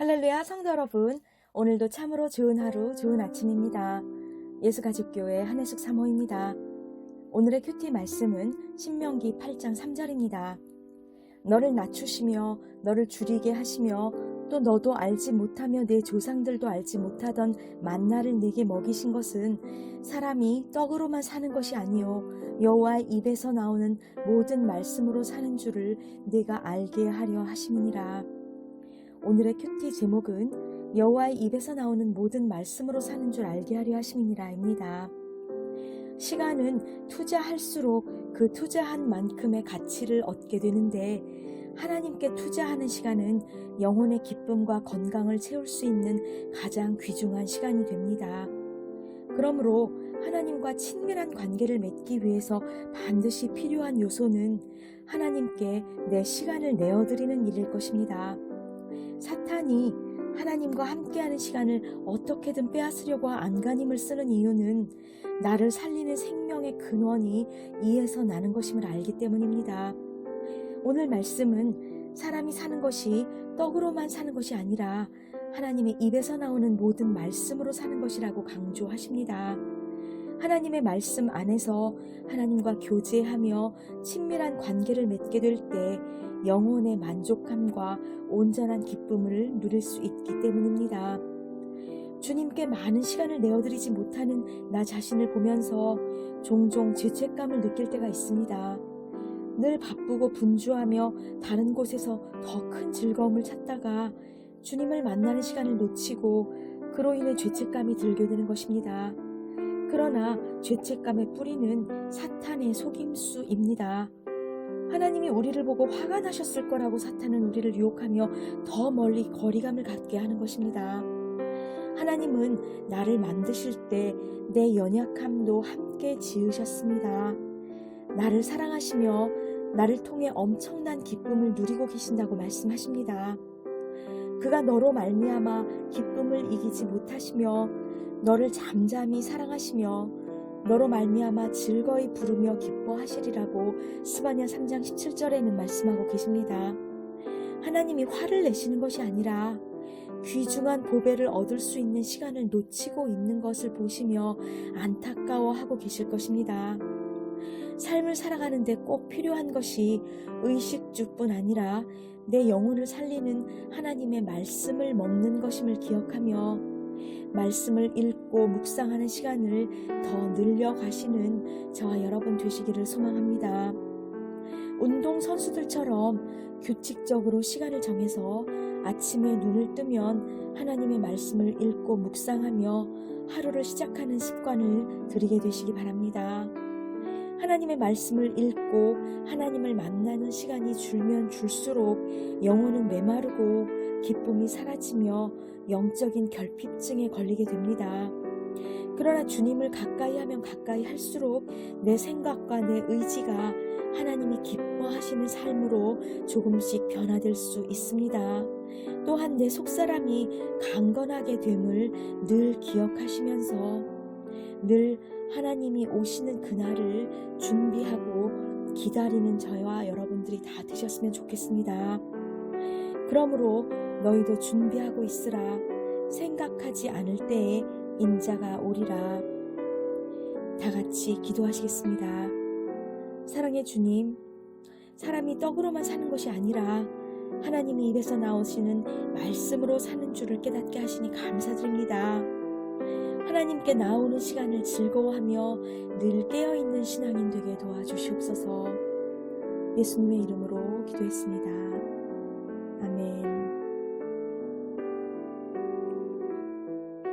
할렐루야 성도 여러분. 오늘도 참으로 좋은 하루 좋은 아침입니다. 예수가족교회 한혜숙 사모입니다. 오늘의 큐티 말씀은 신명기 8장 3절입니다. 너를 낮추시며 너를 줄이게 하시며 또 너도 알지 못하며 내 조상들도 알지 못하던 만나를 내게 먹이신 것은 사람이 떡으로만 사는 것이 아니요 여호와의 입에서 나오는 모든 말씀으로 사는 줄을 내가 알게 하려 하심이니라 오늘의 큐티 제목은 여호와의 입에서 나오는 모든 말씀으로 사는 줄 알게 하려 하심이니라입니다. 시간은 투자할수록 그 투자한 만큼의 가치를 얻게 되는데 하나님께 투자하는 시간은 영혼의 기쁨과 건강을 채울 수 있는 가장 귀중한 시간이 됩니다. 그러므로 하나님과 친밀한 관계를 맺기 위해서 반드시 필요한 요소는 하나님께 내 시간을 내어드리는 일일 것입니다. 사탄이 하나님과 함께하는 시간을 어떻게든 빼앗으려고 안간힘을 쓰는 이유는 나를 살리는 생명의 근원이 이에서 나는 것임을 알기 때문입니다. 오늘 말씀은 사람이 사는 것이 떡으로만 사는 것이 아니라 하나님의 입에서 나오는 모든 말씀으로 사는 것이라고 강조하십니다. 하나님의 말씀 안에서 하나님과 교제하며 친밀한 관계를 맺게 될 때 영혼의 만족함과 온전한 기쁨을 누릴 수 있기 때문입니다. 주님께 많은 시간을 내어드리지 못하는 나 자신을 보면서 종종 죄책감을 느낄 때가 있습니다. 늘 바쁘고 분주하며 다른 곳에서 더 큰 즐거움을 찾다가 주님을 만나는 시간을 놓치고 그로 인해 죄책감이 들게 되는 것입니다. 그러나 죄책감의 뿌리는 사탄의 속임수입니다. 하나님이 우리를 보고 화가 나셨을 거라고 사탄은 우리를 유혹하며 더 멀리 거리감을 갖게 하는 것입니다. 하나님은 나를 만드실 때 내 연약함도 함께 지으셨습니다. 나를 사랑하시며 나를 통해 엄청난 기쁨을 누리고 계신다고 말씀하십니다. 그가 너로 말미암아 기쁨을 이기지 못하시며 너를 잠잠히 사랑하시며 너로 말미암아 즐거이 부르며 기뻐하시리라고 스바냐 3장 17절에는 말씀하고 계십니다. 하나님이 화를 내시는 것이 아니라 귀중한 보배를 얻을 수 있는 시간을 놓치고 있는 것을 보시며 안타까워하고 계실 것입니다. 삶을 살아가는데 꼭 필요한 것이 의식주뿐 아니라 내 영혼을 살리는 하나님의 말씀을 먹는 것임을 기억하며 말씀을 읽고 묵상하는 시간을 더 늘려가시는 저와 여러분 되시기를 소망합니다. 운동 선수들처럼 규칙적으로 시간을 정해서 아침에 눈을 뜨면 하나님의 말씀을 읽고 묵상하며 하루를 시작하는 습관을 들이게 되시기 바랍니다. 하나님의 말씀을 읽고 하나님을 만나는 시간이 줄면 줄수록 영혼은 메마르고 기쁨이 사라지며 영적인 결핍증에 걸리게 됩니다. 그러나 주님을 가까이 하면 가까이 할수록 내 생각과 내 의지가 하나님이 기뻐하시는 삶으로 조금씩 변화될 수 있습니다. 또한 내 속사람이 강건하게 됨을 늘 기억하시면서 늘 하나님이 오시는 그날을 준비하고 기다리는 저와 여러분들이 다 되셨으면 좋겠습니다. 그러므로 너희도 준비하고 있으라 생각하지 않을 때에 인자가 오리라. 다 같이 기도하시겠습니다. 사랑의 주님, 사람이 떡으로만 사는 것이 아니라 하나님이 입에서 나오시는 말씀으로 사는 줄을 깨닫게 하시니 감사드립니다. 하나님께 나오는 시간을 즐거워하며 늘 깨어있는 신앙인 되게 도와주시옵소서 예수님의 이름으로 기도했습니다. 아멘.